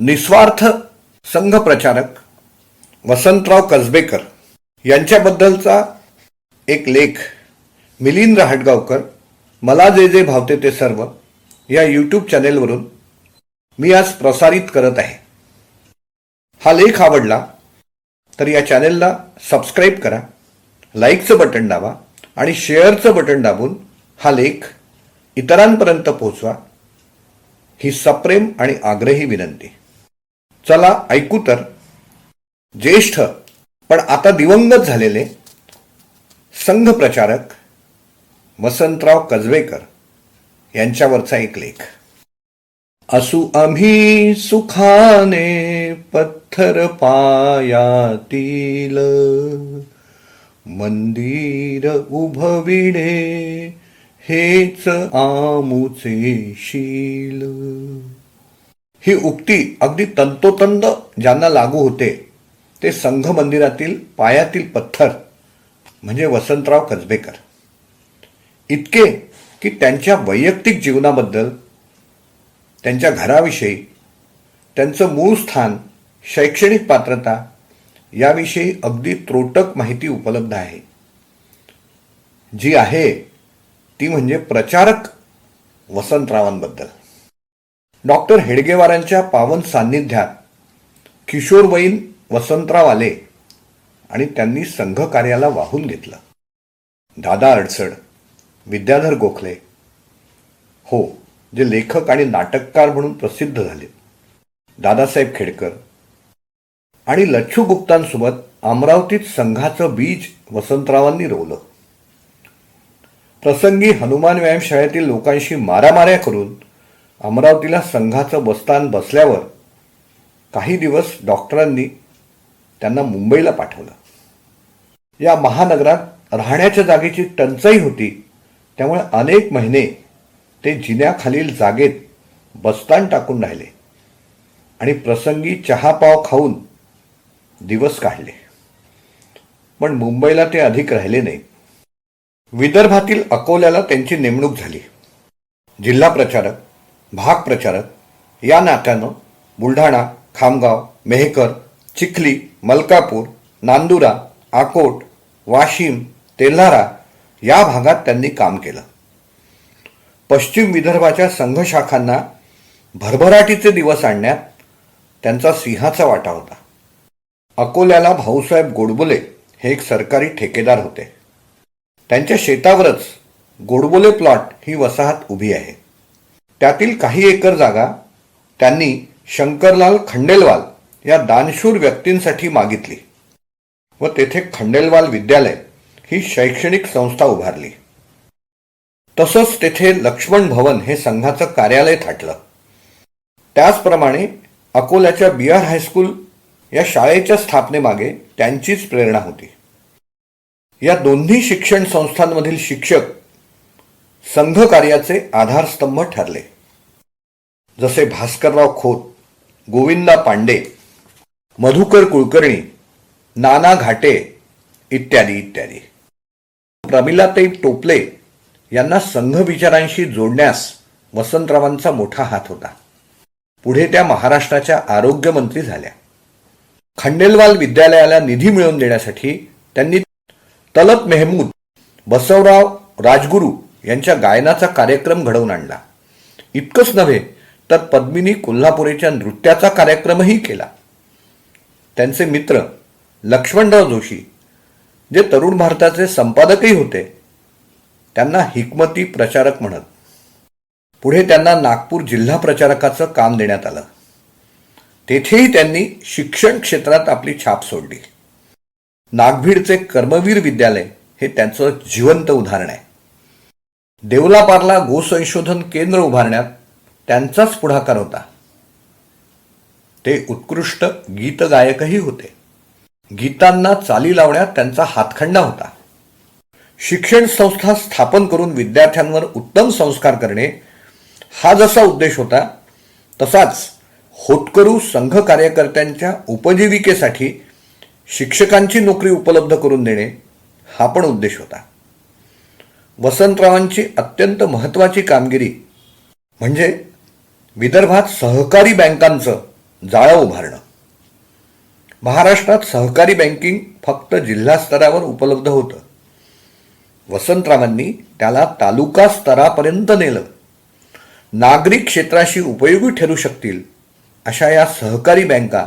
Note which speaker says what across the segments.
Speaker 1: निस्वार्थ संघ प्रचारक वसंतराव कसबेकर यांच्याबद्दलचा एक लेख मिलिंद हटगावकर मला जे जे भावते ते सर्व या यूट्यूब चॅनेलवरून मी आज प्रसारित करत आहे. हा लेख आवडला तर या चॅनेलला सबस्क्राईब करा लाईकचं बटन दाबा आणि शेअरचं बटन दाबून हा लेख इतरांपर्यंत पोहोचवा ही सप्रेम आणि आग्रही विनंती. चला ऐकू तर. ज्येष्ठ पण आता दिवंगत झालेले संघ प्रचारक वसंतराव कसबेकर यांच्यावरचा एक लेख. असू आम्ही सुखाने पत्थर पायातील मंदिर उभविणे हेच आमुचे शील. ही उक्ती अगदी तंतोतंत ज्यांना लागू होते ते संघ मंदिरातील पायातील पत्थर म्हणजे वसंतराव कसबेकर. इतके की त्यांच्या वैयक्तिक जीवनाबद्दल त्यांच्या घराविषयी त्यांचं मूळ स्थान शैक्षणिक पात्रता याविषयी अगदी त्रोटक माहिती उपलब्ध आहे. जी आहे ती म्हणजे प्रचारक वसंतरावांबद्दल. डॉक्टर हेडगेवारांच्या पावन सान्निध्यात किशोरवयीन वसंतराव आले आणि त्यांनी संघ कार्याला वाहून घेतलं. दादा अडचण विद्याधर गोखले. हो जे लेखक आणि नाटककार म्हणून प्रसिद्ध झाले. दादासाहेब खेडकर. आणि लच्छू गुप्तांसोबत अमरावतीत संघाचं बीज वसंतरावांनी रोवलं. प्रसंगी हनुमान व्यायामशाळेतील लोकांशी मारामाऱ्या करून अमरावतीला संघाचं बस्तान बसल्यावर काही दिवस डॉक्टरांनी त्यांना मुंबईला पाठवलं. या महानगरात राहण्याच्या जागेची टंचाई होती. त्यामुळे अनेक महिने ते जिन्याखालील जागेत बस्तान टाकून राहिले आणि प्रसंगी चहापाव खाऊन दिवस काढले. पण मुंबईला ते अधिक राहिले नाही. विदर्भातील अकोल्याला त्यांची नेमणूक झाली. जिल्हा प्रचारक भाग प्रचारक या नात्यानं बुलढाणा खामगाव मेहकर चिखली मलकापूर नांदुरा आकोट वाशिम तेल्हारा या भागात त्यांनी काम केलं. पश्चिम विदर्भाच्या संघशाखांना भरभराटीचे दिवस आणण्यात त्यांचा सिंहाचा वाटा होता. अकोल्याला भाऊसाहेब गोडबोले हे एक सरकारी ठेकेदार होते. त्यांच्या शेतावरच गोडबोले प्लॉट ही वसाहत उभी आहे. त्यातील काही एकर जागा त्यांनी शंकरलाल खंडेलवाल या दानशूर व्यक्तींसाठी मागितली व तेथे खंडेलवाल विद्यालय ही शैक्षणिक संस्था उभारली. तसंच तेथे लक्ष्मण भवन हे संघाचं कार्यालय थाटलं. त्याचप्रमाणे अकोल्याच्या बी आर हायस्कूल या शाळेच्या स्थापनेमागे त्यांचीच प्रेरणा होती. या दोन्ही शिक्षण संस्थांमधील शिक्षक संघ कार्याचे आधारस्तंभ ठरले. जसे भास्करराव खोत गोविंदा पांडे मधुकर कुलकर्णी नाना घाटे इत्यादी इत्यादी. प्रमिलाताई टोपले यांना संघ विचारांशी जोडण्यास वसंतरावांचा मोठा हात होता. पुढे त्या महाराष्ट्राच्या आरोग्यमंत्री झाल्या. खंडेलवाल विद्यालयाला निधी मिळवून देण्यासाठी त्यांनी तलत मेहमूद बसवराव राजगुरू यांच्या गायनाचा कार्यक्रम घडवून आणला. इतकंच नव्हे तर पद्मिनी कोल्हापुरेच्या नृत्याचा कार्यक्रमही केला. त्यांचे मित्र लक्ष्मणराव जोशी जे तरुण भारताचे संपादकही होते त्यांना हिकमती प्रचारक म्हणत. पुढे त्यांना नागपूर जिल्हा प्रचारकाचं काम देण्यात आलं. तेथेही त्यांनी शिक्षण क्षेत्रात आपली छाप सोडली. नागभीडचे कर्मवीर विद्यालय हे त्यांचं जिवंत उदाहरण आहे. देवलापारला गोसंशोधन केंद्र उभारण्यात त्यांचाच पुढाकार होता. ते उत्कृष्ट गीतगायकही होते. गीतांना चाली लावण्यात त्यांचा हातखंडा होता. शिक्षण संस्था स्थापन करून विद्यार्थ्यांवर उत्तम संस्कार करणे हा जसा उद्देश होता तसाच होतकरू संघ कार्यकर्त्यांच्या उपजीविकेसाठी शिक्षकांची नोकरी उपलब्ध करून देणे हा पण उद्देश होता. वसंतरावांची अत्यंत महत्त्वाची कामगिरी म्हणजे विदर्भात सहकारी बँकांचं जाळं उभारणं. महाराष्ट्रात सहकारी बँकिंग फक्त जिल्हा स्तरावर उपलब्ध होतं. वसंतरावांनी त्याला तालुका स्तरापर्यंत नेलं. नागरिक क्षेत्राशी उपयोगी ठरू शकतील अशा या सहकारी बँका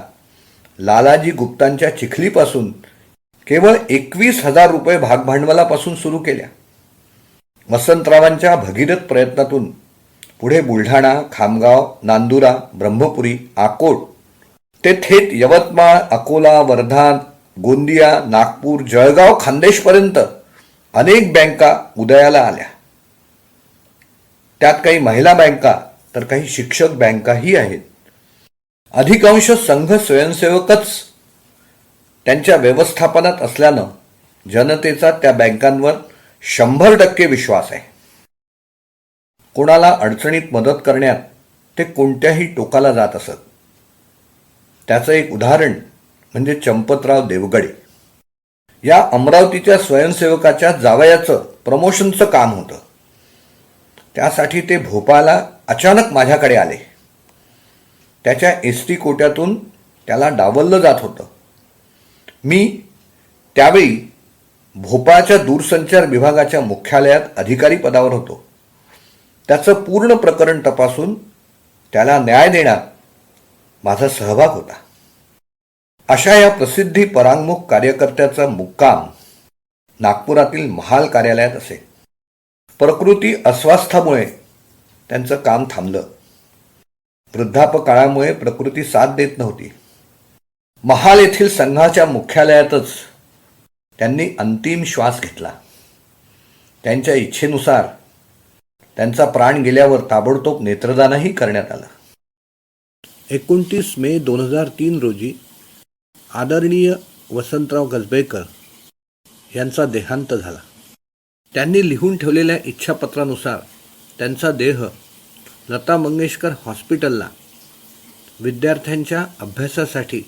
Speaker 1: लालाजी गुप्तांच्या चिखलीपासून केवळ एकवीस हजार रुपये भागभांडवलापासून सुरू केल्या. वसंतरावांच्या भगीरथ प्रयत्नातून पुढे बुलढाणा खामगाव नांदुरा ब्रह्मपुरी आकोट ते थेट यवतमाळ अकोला वर्धा गोंदिया नागपूर जळगाव खानदेशपर्यंत अनेक बँका उदयाला आल्या. त्यात काही महिला बँका तर काही शिक्षक बँकाही आहेत. अधिकांश संघ स्वयंसेवकच त्यांच्या व्यवस्थापनात असल्यानं जनतेचा त्या बँकांवर शंभर टक्के विश्वास आहे. कोणाला अडचणीत मदत करण्यात ते कोणत्याही टोकाला जात असत. त्याचं एक उदाहरण म्हणजे चंपतराव देवगडे. या अमरावतीच्या स्वयंसेवकाच्या जावयाचं प्रमोशनचं काम होतं. त्यासाठी ते भोपाळला अचानक माझ्याकडे आले. त्याच्या एस टी कोट्यातून त्याला डावललं जात होतं. मी त्यावेळी भोपाळच्या दूरसंचार विभागाच्या मुख्यालयात अधिकारी पदावर होतो. त्याचं पूर्ण प्रकरण तपासून त्याला न्याय देण्यात माझा सहभाग होता. अशा या प्रसिद्धी परांगमुख कार्यकर्त्याचा मुक्काम नागपुरातील महाल कार्यालयात असे प्रकृती अस्वास्थामुळे त्यांचं काम थांबलं. वृद्धापकाळामुळे प्रकृती साथ देत नव्हती. महाल येथील संघाच्या मुख्यालयातच त्यांनी अंतिम श्वास घेतला. त्यांच्या इच्छेनुसार त्यांचा प्राण गेल्यावर ताबडतोब नेत्रदानही करण्यात आलं. एकोणतीस मे दोन हजार तीन रोजी आदरणीय वसंतराव गजबेकर यांचा देहांत झाला. त्यांनी लिहून ठेवलेल्या इच्छापत्रानुसार त्यांचा देह लता मंगेशकर हॉस्पिटलला विद्यार्थ्यांच्या अभ्यासासाठी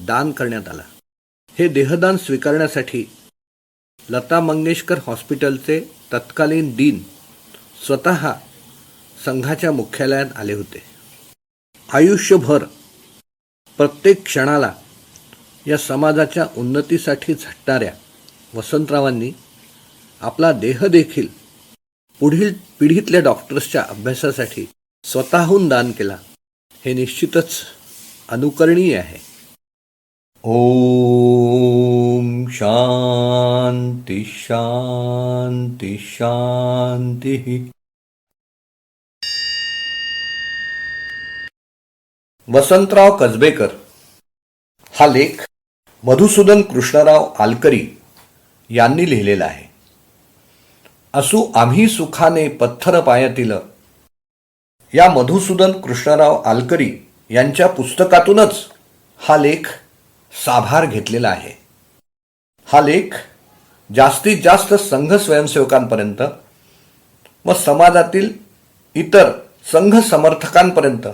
Speaker 1: दान करण्यात आला. हे देहदान स्वीकारण्यासाठी लता मंगेशकर हॉस्पिटलचे तत्कालीन डीन स्वतः संघाच्या मुख्यालयात आले होते. आयुष्यभर प्रत्येक क्षणाला या समाजाच्या उन्नतीसाठी झटणाऱ्या वसंतरावांनी आपला देह देखील पुढील पिढीतल्या डॉक्टर्सच्या अभ्यासासाठी स्वतःहून दान केला. हे निश्चितच अनुकरणीय आहे. ओम शांती शांती शांती वसंतराव कसबेकर हा लेख मधुसूदन कृष्णराव आलकरी यांनी लिहिलेला आहे. असू आम्ही सुखाने पत्थर पायातील या मधुसूदन कृष्णराव आलकरी यांच्या पुस्तकातूनच हा लेख साभार घेतलेला आहे. हा लेख जास्तीत जास्त संघ स्वयंसेवकांपर्यंत व समाजातील इतर संघ समर्थकांपर्यंत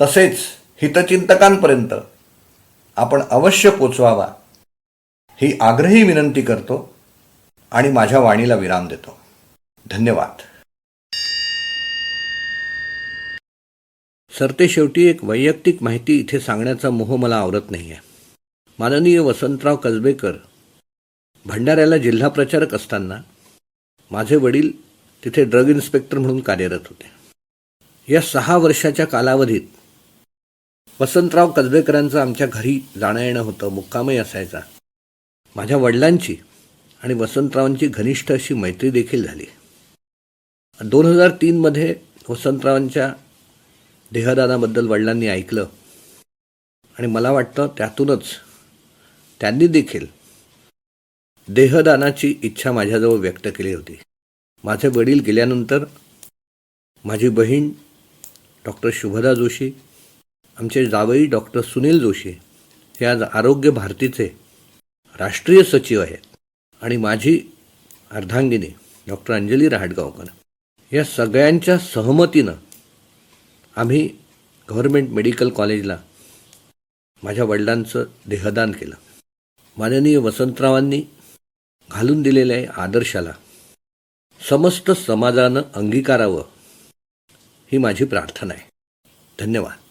Speaker 1: तसेच हितचिंतकांपर्यंत आपण अवश्य पोचवावा ही आग्रही विनंती करतो आणि माझ्या वाणीला विराम देतो. धन्यवाद. सरतेशेवटी एक वैयक्तिक माहिती इथे सांगण्याचा मोह मला आवरत नाही आहे माननीय वसंतराव कसबेकर भंडाऱ्याला जिल्हा प्रचारक असताना माझे वडील तिथे ड्रग इन्स्पेक्टर म्हणून कार्यरत होते. या सहा वर्षाच्या कालावधीत वसंतराव कसबेकरांचं आमच्या घरी जाणं येणं होतं मुक्कामही असायचा. माझ्या वडिलांची आणि वसंतरावांची घनिष्ठ अशी मैत्री देखील झाली. दोन हजार तीनमध्ये वसंतरावांच्या देहदानाबद्दल वडिलांनी ऐकलं. आणि मला वाटतं त्यातूनच त्यांनी देखील देहदानाची इच्छा माझ्याजवळ व्यक्त केली होती. माझे वडील गेल्यानंतर माझी बहीण डॉक्टर शुभदा जोशी आमचे जावई डॉक्टर सुनील जोशी हे आज आरोग्य भारतीचे राष्ट्रीय सचिव आहेत. आणि माझी अर्धांगिनी डॉक्टर अंजली रहाटगावकर या सगळ्यांच्या सहमतीनं आम्ही गव्हर्मेंट मेडिकल कॉलेजला माझ्या वडिलांचं देहदान केलं. माननीय वसंतरावांनी घालून दिलेल्या आदर्शाला समस्त समाजानं अंगीकारावं ही माझी प्रार्थना आहे. धन्यवाद.